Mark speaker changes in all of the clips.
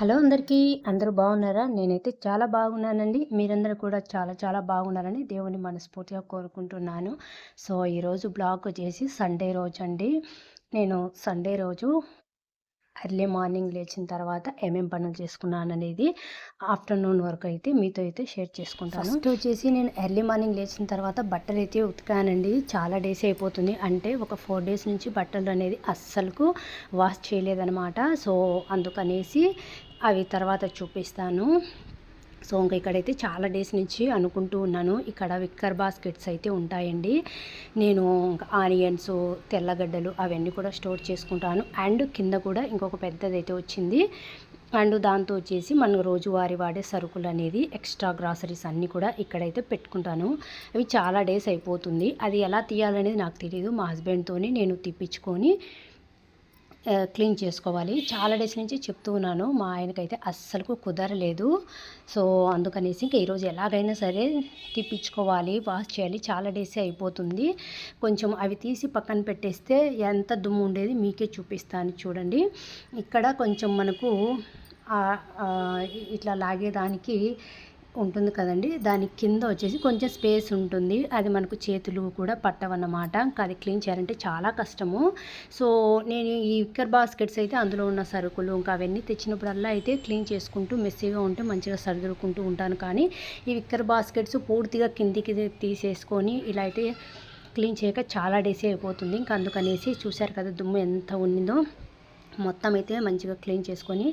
Speaker 1: Hello అందరికీ అందరూ బాగున్నారా? నేనైతే చాలా బాగున్నానండి. మీరందరూ కూడా చాలా చాలా బాగున్నారని దేవుని మనస్ఫూర్తిగా కోరుకుంటున్నాను. సో ఈరోజు బ్లాగ్ వచ్చేసి సండే రోజు అండి నేను సండే రోజు ఎర్లీ మార్నింగ్ లేచిన తర్వాత ఏమేం పనులు చేసుకున్నాను అనేది ఆఫ్టర్నూన్ వరకు అయితే మీతో అయితే షేర్ చేసుకుంటాను. ఫస్ట్ వచ్చేసి నేను ఎర్లీ మార్నింగ్ లేచిన తర్వాత బట్టలు అయితే ఉతికానండి. చాలా డేస్ అయిపోతుంది. అంటే ఒక ఫోర్ డేస్ నుంచి బట్టలు అనేది అస్సలకు వాష్ చేయలేదనమాట సో అందుకనేసి అవి తర్వాత చూపిస్తాను. సో ఇంకా ఇక్కడైతే చాలా డేస్ నుంచి అనుకుంటూ ఉన్నాను. ఇక్కడ విక్కర్ బాస్కెట్స్ అయితే ఉంటాయండి. నేను ఆనియన్స్ తెల్లగడ్డలు అవన్నీ కూడా స్టోర్ చేసుకుంటాను. అండ్ కింద కూడా ఇంకొక పెద్దదైతే వచ్చింది. అండ్ దాంతో వచ్చేసి మనం రోజువారి వాడే సరుకులు అనేది ఎక్స్ట్రా గ్రాసరీస్ అన్నీ కూడా ఇక్కడైతే పెట్టుకుంటాను. అవి చాలా డేస్ అయిపోతుంది. అది ఎలా తీయాలనేది నాకు తెలియదు మా హస్బెండ్తోనే నేను తిప్పించుకొని క్లీన్ చేసుకోవాలి. చాలా డేస్ నుంచి చెప్తూ ఉన్నాను. మా ఆయనకైతే అస్సలకు కుదరలేదు. సో అందుకనేసి ఇంకా ఈరోజు ఎలాగైనా సరే తిప్పించుకోవాలి వాష్ చేయాలి. చాలా డేసే అయిపోతుంది. కొంచెం అవి తీసి పక్కన పెట్టేస్తే ఎంత దుమ్ము ఉండేది మీకే చూపిస్తాను చూడండి. ఇక్కడ కొంచెం మనకు ఇట్లా లాగేదానికి ఉంటుంది కదండి. దాని కింద వచ్చేసి కొంచెం స్పేస్ ఉంటుంది. అది మనకు చేతులు కూడా పట్టవన్నమాట. ఇంకా అది క్లీన్ చేయాలంటే చాలా కష్టము. సో నేను ఈ విక్కర్ బాస్కెట్స్ అయితే అందులో ఉన్న సరుకులు ఇంకా అవన్నీ తెచ్చినప్పుడల్లా అయితే క్లీన్ చేసుకుంటూ మెస్సీగా ఉంటే మంచిగా సర్దుకుంటూ ఉంటాను. కానీ ఈ విక్కర్ బాస్కెట్స్ పూర్తిగా కిందికి తీసేసుకొని ఇలా అయితే క్లీన్ చేయక చాలా డేసే అయిపోతుంది. ఇంకా అందుకనేసి చూశారు కదా దుమ్ము ఎంత ఉన్నిందో. మొత్తం అయితే మంచిగా క్లీన్ చేసుకొని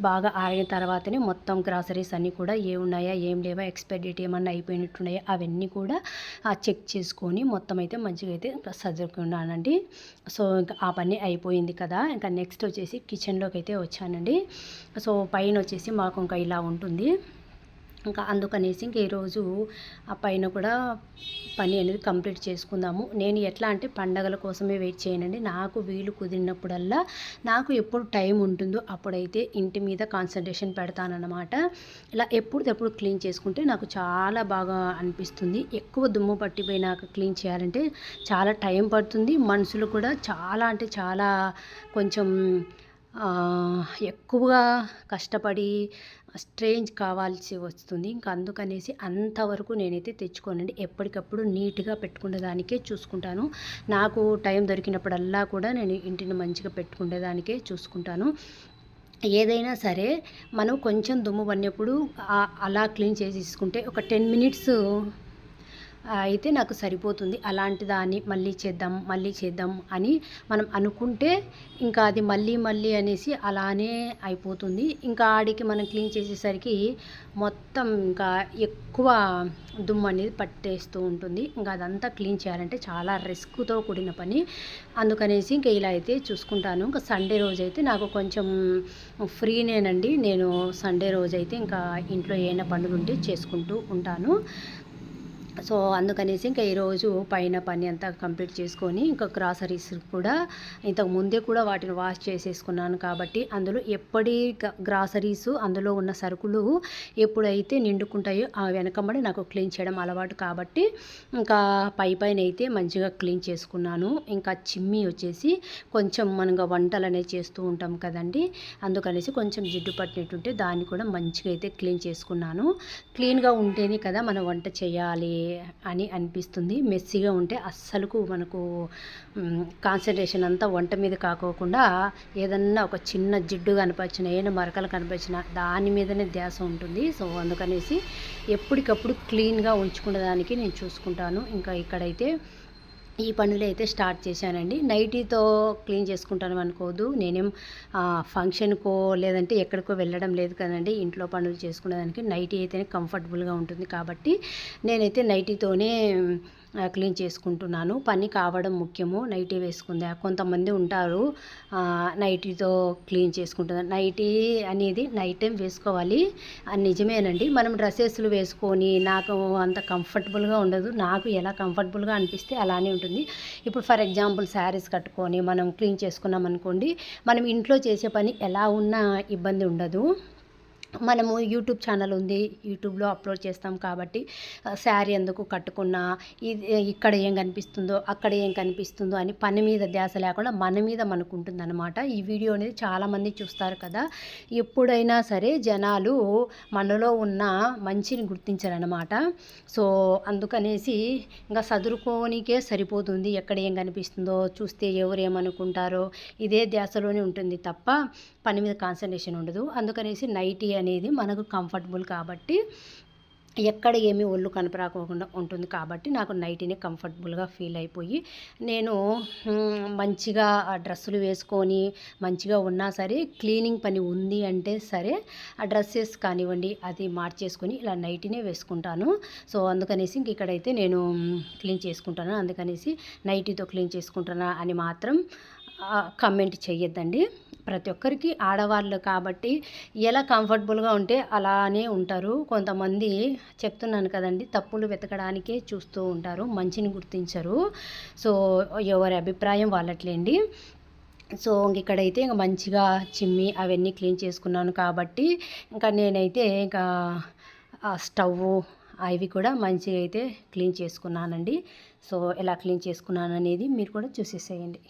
Speaker 1: బాగా ఆరిన తర్వాతనే మొత్తం గ్రాసరీస్ అన్నీ కూడా ఏ ఉన్నాయా ఏం లేవా ఎక్స్పైరీ డేట్ ఏమన్నా అయిపోయినట్టున్నాయా అవన్నీ కూడా చెక్ చేసుకొని మొత్తం అయితే మంచిగా అయితే సర్దుకున్నానండి. సో ఇంకా ఆ పని అయిపోయింది కదా. ఇంకా నెక్స్ట్ వచ్చేసి కిచెన్లోకి అయితే వచ్చానండి. సో పైన వచ్చేసి మాకు ఇంకా ఇలా ఉంటుంది. ఇంకా అందుకనేసి ఇంక ఈరోజు ఆ పైన కూడా పని అనేది కంప్లీట్ చేసుకుందాము. నేను ఎట్లా అంటే పండగల కోసమే వెయిట్ చేయనండి. నాకు వీలు కుదిరినప్పుడల్లా నాకు ఎప్పుడు టైం ఉంటుందో అప్పుడైతే ఇంటి మీద కాన్సన్ట్రేషన్ పెడతానన్నమాట. ఇలా ఎప్పుడెప్పుడు క్లీన్ చేసుకుంటే నాకు చాలా బాగా అనిపిస్తుంది. ఎక్కువ దుమ్ము పట్టిపోయినాక క్లీన్ చేయాలంటే చాలా టైం పడుతుంది. మనుషులు కూడా చాలా అంటే చాలా కొంచెం ఎక్కువగా కష్టపడి స్ట్రేంజ్ కావాల్సి వస్తుంది. ఇంకా అందుకనేసి అంతవరకు నేనైతే తెచ్చుకోనండి. ఎప్పటికప్పుడు నీట్గా పెట్టుకునేదానికే చూసుకుంటాను. నాకు టైం దొరికినప్పుడల్లా కూడా నేను ఇంటిని మంచిగా పెట్టుకునేదానికే చూసుకుంటాను. ఏదైనా సరే మనం కొంచెం దుమ్ము పడినప్పుడు అలా క్లీన్ చేసి తీసుకుంటే ఒక టెన్ మినిట్స్ అయితే నాకు సరిపోతుంది. అలాంటి దాన్ని మళ్ళీ చేద్దాం మళ్ళీ చేద్దాం అని మనం అనుకుంటే ఇంకా అది మళ్ళీ మళ్ళీ అనేసి అలానే అయిపోతుంది. ఇంకా ఆడికి మనం క్లీన్ చేసేసరికి మొత్తం ఇంకా ఎక్కువ దుమ్ము అనేది పట్టేస్తూ ఉంటుంది. ఇంకా అదంతా క్లీన్ చేయాలంటే చాలా రిస్క్తో కూడిన పని. అందుకనేసి ఇంకా ఇలా అయితే చూసుకుంటాను. ఇంకా సండే రోజు అయితే నాకు కొంచెం ఫ్రీనేనండి. నేను సండే రోజు అయితే ఇంకా ఇంట్లో ఏమైనా పనులు ఉంటే చేసుకుంటూ ఉంటాను. సో అందుకనేసి ఇంకా ఈరోజు పైన పని అంతా కంప్లీట్ చేసుకొని ఇంకా గ్రాసరీస్ కూడా ఇంతకు ముందే కూడా వాటిని వాష్ చేసేసుకున్నాను కాబట్టి అందులో ఎప్పటి గ్రాసరీస్ అందులో ఉన్న సరుకులు ఎప్పుడైతే నిండుకుంటాయో ఆ వెనకబడి నాకు క్లీన్ చేయడం అలవాటు కాబట్టి ఇంకా పై పైన అయితే మంచిగా క్లీన్ చేసుకున్నాను. ఇంకా చిమ్మి వచ్చేసి కొంచెం మనగా వంటలు అనేవి చేస్తూ ఉంటాం కదండి. అందుకనేసి కొంచెం జిడ్డు పట్టినట్టుంటే దాన్ని కూడా మంచిగా అయితే క్లీన్ చేసుకున్నాను. క్లీన్గా ఉంటేనే కదా మనం వంట చేయాలి. అని అనిపిస్తుంది. మెస్సీగా ఉంటే అస్సలకు మనకు కాన్సన్ట్రేషన్ అంతా వంట మీద కాకోకుండా ఏదన్నా ఒక చిన్న జిడ్డు కనిపించిన ఏమైనా మరకలు కనిపించిన దాని మీదనే ధ్యాస ఉంటుంది. సో అందుకనేసి ఎప్పటికప్పుడు క్లీన్గా ఉంచుకునే దానికి నేను చూసుకుంటాను. ఇంకా ఇక్కడైతే ఈ పనులు అయితే స్టార్ట్ చేశానండి. నైటీతో క్లీన్ చేసుకుంటాను అనుకోదు నేనేం ఫంక్షన్కో లేదంటే ఎక్కడికో వెళ్ళడం లేదు కదండి. ఇంట్లో పనులు చేసుకునేదానికి నైటీ అయితేనే కంఫర్టబుల్గా ఉంటుంది కాబట్టి నేనైతే నైటీతోనే క్లీన్ చేసుకుంటున్నాను. పని కావడం ముఖ్యము. నైటీ వేసుకుందా? కొంతమంది ఉంటారు. నైటీతో క్లీన్ చేసుకుంటున్నారు నైటీ అనేది నైట్ టైం వేసుకోవాలి. నిజమేనండి. మనం డ్రెస్సెస్లు వేసుకొని నాకు అంత కంఫర్టబుల్గా ఉండదు. నాకు ఎలా కంఫర్టబుల్గా అనిపిస్తే అలానే ఉంటుంది. ఇప్పుడు ఫర్ ఎగ్జాంపుల్ శారీస్ కట్టుకొని మనం క్లీన్ చేసుకున్నాం అనుకోండి మనం ఇంట్లో చేసే పని ఎలా ఉన్నా ఇబ్బంది ఉండదు. మనము యూట్యూబ్ ఛానల్ ఉంది యూట్యూబ్లో అప్లోడ్ చేస్తాం కాబట్టి శారీ ఎందుకు కట్టుకున్నా ఇది ఇక్కడ ఏం కనిపిస్తుందో అక్కడ ఏం కనిపిస్తుందో అని పని మీద ధ్యాస లేకుండా మన మీద మనకు ఉంటుందన్నమాట ఈ వీడియో అనేది చాలామంది చూస్తారు కదా. ఎప్పుడైనా సరే జనాలు మనలో ఉన్న మంచిని గుర్తించారనమాట సో అందుకనేసి ఇంకా చదువుకోనికే సరిపోతుంది ఎక్కడ ఏం కనిపిస్తుందో చూస్తే ఎవరు ఏమనుకుంటారో ఇదే ధ్యాసలోనే ఉంటుంది తప్ప పని మీద కాన్సన్ట్రేషన్ ఉండదు. అందుకనేసి నైటీ అనేది మనకు కంఫర్టబుల్ కాబట్టి ఎక్కడ ఏమీ ఒళ్ళు కనపరాకోకుండా ఉంటుంది కాబట్టి నాకు నైట్నే కంఫర్టబుల్గా ఫీల్ అయిపోయి నేను మంచిగా ఆ డ్రెస్సులు వేసుకొని మంచిగా ఉన్నా సరే క్లీనింగ్ పని ఉంది అంటే సరే ఆ డ్రెస్సెస్ కానివ్వండి అది మార్చేసుకొని ఇలా నైటీనే వేసుకుంటాను. సో అందుకనేసి ఇంక ఇక్కడైతే నేను క్లీన్ చేసుకుంటాను. అందుకనేసి నైటీతో క్లీన్ చేసుకుంటానా అని మాత్రం కమెంట్ చేయొద్దండి ప్రతి ఒక్కరికి ఆడవాళ్ళు కాబట్టి ఎలా కంఫర్టబుల్గా ఉంటే అలానే ఉంటారు. కొంతమంది చెప్తున్నాను కదండి తప్పులు వెతకడానికే చూస్తూ ఉంటారు మంచిని గుర్తించరు. సో ఎవరి అభిప్రాయం వాళ్ళట్లేండి. సో ఇంక ఇక్కడైతే ఇంకా మంచిగా చిమ్మి అవన్నీ క్లీన్ చేసుకున్నాను కాబట్టి ఇంకా నేనైతే ఇంకా స్టవ్ అవి కూడా మంచిగా అయితే క్లీన్ చేసుకున్నానండి. సో ఎలా క్లీన్ చేసుకున్నాను అనేది మీరు కూడా చూసేసేయండి.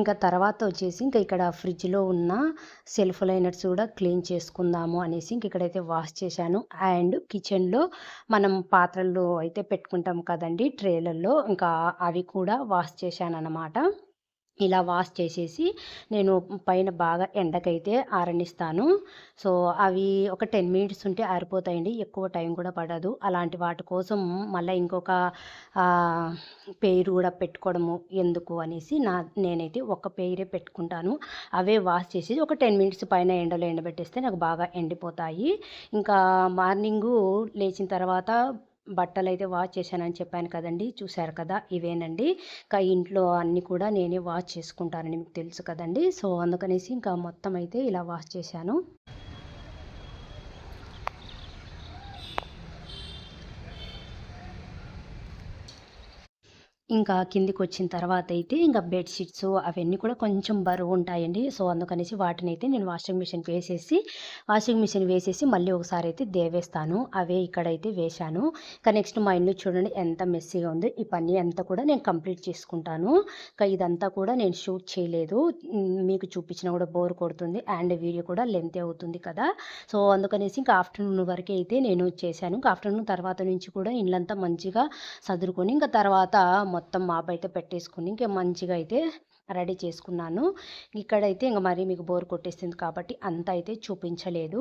Speaker 1: ఇంకా తర్వాత వచ్చేసి ఇంకా ఇక్కడ ఫ్రిడ్జ్లో ఉన్న సెల్ఫ్ లైనర్స్ కూడా క్లీన్ చేసుకుందాము అనేసి ఇంక ఇక్కడైతే వాష్ చేశాను. అండ్ కిచెన్లో మనం పాత్రలు అయితే పెట్టుకుంటాం కదండి ట్రేలల్లో ఇంకా అవి కూడా వాష్ చేశాను అనమాట ఇలా వాష్ చేసేసి నేను పైన బాగా ఎండకైతే ఆరనిస్తాను. సో అవి ఒక టెన్ మినిట్స్ ఉంటే ఆరిపోతాయండి. ఎక్కువ టైం కూడా పడదు. అలాంటి వాటి కోసం మళ్ళీ ఇంకొక పేరు కూడా పెట్టుకోవడము ఎందుకు అనేసి నా నేనైతే ఒక పేరే పెట్టుకుంటాను. అవే వాష్ చేసి ఒక టెన్ మినిట్స్ పైన ఎండలో ఎండబెట్టేస్తే నాకు బాగా ఎండిపోతాయి. ఇంకా మార్నింగు లేచిన తర్వాత బట్టలు అయితే వాష్ చేశానని చెప్పాను కదండి. చూశారు కదా ఇవేనండి. ఇంకా ఇంట్లో అన్నీ కూడా నేనే వాష్ చేసుకుంటానని మీకు తెలుసు కదండి. సో అందుకనేసి ఇంకా మొత్తం అయితే ఇలా వాష్ చేశాను. ఇంకా కిందికి వచ్చిన తర్వాత అయితే ఇంకా బెడ్షీట్స్ అవన్నీ కూడా కొంచెం బరువు ఉంటాయండి సో అందుకనేసి వాటిని అయితే నేను వాషింగ్ మిషన్ వేసేసి వాషింగ్ మిషన్ వేసేసి మళ్ళీ ఒకసారి అయితే దేవేస్తాను. అవే ఇక్కడైతే వేశాను. ఇంకా నెక్స్ట్ మా ఇల్లు చూడండి ఎంత మెస్సీగా ఉందో. ఈ పని అంతా కూడా నేను కంప్లీట్ చేసుకుంటాను. ఇంకా ఇదంతా కూడా నేను షూట్ చేయలేదు. మీకు చూపించినా కూడా బోర్ కొడుతుంది. అండ్ వీడియో కూడా లెంత్ అవుతుంది కదా. సో అందుకనేసి ఇంకా ఆఫ్టర్నూన్ వరకే అయితే నేను చేశాను. ఇంకా ఆఫ్టర్నూన్ తర్వాత నుంచి కూడా ఇల్లంతా మంచిగా సదురుకొని ఇంకా తర్వాత మొత్తం మాప్ అయితే పెట్టేసుకుని ఇంకా మంచిగా అయితే రెడీ చేసుకున్నాను. ఇక్కడైతే ఇంకా మరీ మీకు బోర్ కొట్టేసింది కాబట్టి అంత అయితే చూపించలేదు.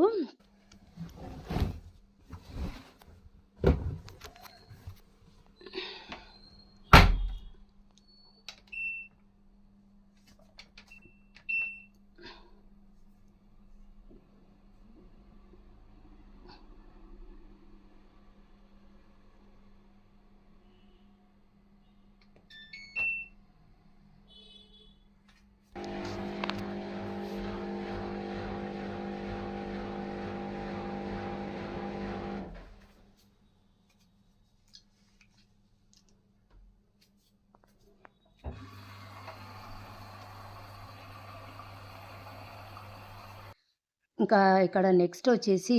Speaker 1: ఇంకా ఇక్కడ నెక్స్ట్ వచ్చేసి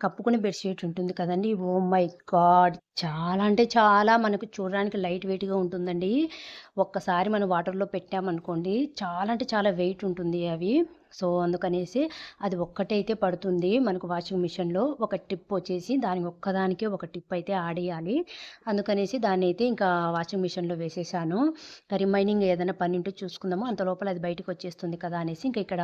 Speaker 1: కప్పుకునే బెడ్‌షీట్ ఉంటుంది కదండీ! Oh my God! చాలా అంటే చాలా మనకు చూడడానికి లైట్ వెయిట్‌గా ఉంటుందండి. ఒక్కసారి మనం వాటర్‌లో పెట్టామనుకోండి చాలా అంటే చాలా వెయిట్ ఉంటుంది అవి. సో, అందుకనేసి అది ఒక్కటైతే పడుతుంది మనకు వాషింగ్ మిషన్‌లో. ఒక టిప్ వచ్చేసి దాని ఒక్కదానికే ఒక టిప్ అయితే ఆడేయాలి. అందుకనేసి దాన్నయితే ఇంకా వాషింగ్ మిషన్‌లో వేసేసాను. రిమైనింగ్ ఏదైనా పనుంటే చూసుకుందాము. అంతలోపల అది బయటకు వచ్చేస్తుంది కదా! అనేసి ఇంక ఇక్కడ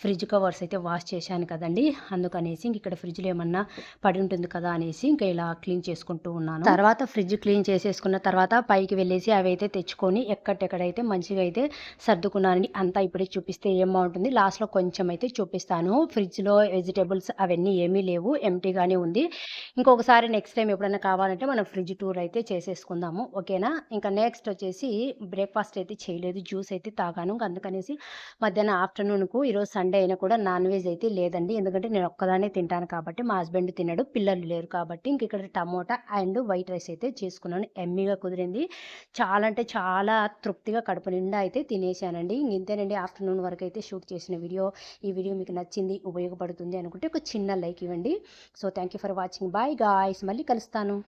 Speaker 1: ఫ్రిడ్జ్ కవర్స్ అయితే వాష్ చేశాను కదండి అందుకనేసి ఇంక ఇక్కడ ఫ్రిడ్జ్‌లో ఏమన్నా పడి ఉంటుంది కదా! అనేసి ఇంకా ఇలా క్లీన్ చేసుకుంటూ ఉన్నాను. తర్వాత ఫ్రిడ్జ్ క్లీన్ చేసేసుకున్న తర్వాత పైకి వెళ్ళేసి అవి అయితే తెచ్చుకొని ఎక్కడెక్కడైతే మంచిగా అయితే సర్దుకున్నానండి. అంతా ఇప్పుడే చూపిస్తే ఏం బాగుంటుంది లాస్ట్‌లో కొంచెం అయితే చూపిస్తాను. ఫ్రిడ్జ్‌లో వెజిటేబుల్స్ అవన్నీ ఏమీ లేవు. ఎంటీగానే ఉంది. ఇంకొకసారి నెక్స్ట్ టైం ఎప్పుడైనా కావాలంటే మనం ఫ్రిడ్జ్ టూర్ అయితే చేసేసుకుందాము. ఓకేనా? ఇంకా నెక్స్ట్ వచ్చేసి బ్రేక్‌ఫాస్ట్ అయితే చేయలేదు. జ్యూస్ అయితే తాగాను. అందుకనేసి మధ్యాహ్నం ఆఫ్టర్‌నూన్‌కు ఈరోజు సండే అయినా కూడా నాన్ వెజ్ అయితే లేదండి. ఎందుకంటే నేను ఒక్కదానే తింటాను కాబట్టి మా హస్బెండ్ తినడు. పిల్లలు లేరు కాబట్టి ఇంక ఇక్కడ టమోటా అండ్ వైట్ రైస్ అయితే చేసుకున్నాను. ఎమ్మీగా కుదిరింది. చాలా అంటే చాలా తృప్తిగా కడుపు నిండా అయితే తినేసానండి. ఇంతేనండి ఆఫ్టర్‌నూన్ వరకు అయితే షూట్ చేసిన వీడియో. ఈ వీడియో మీకు నచ్చింది, ఉపయోగపడుతుంది అనుకుంటే ఒక చిన్న లైక్ ఇవ్వండి. So, thank you for watching. Bye guys మళ్ళీ కలుస్తాను.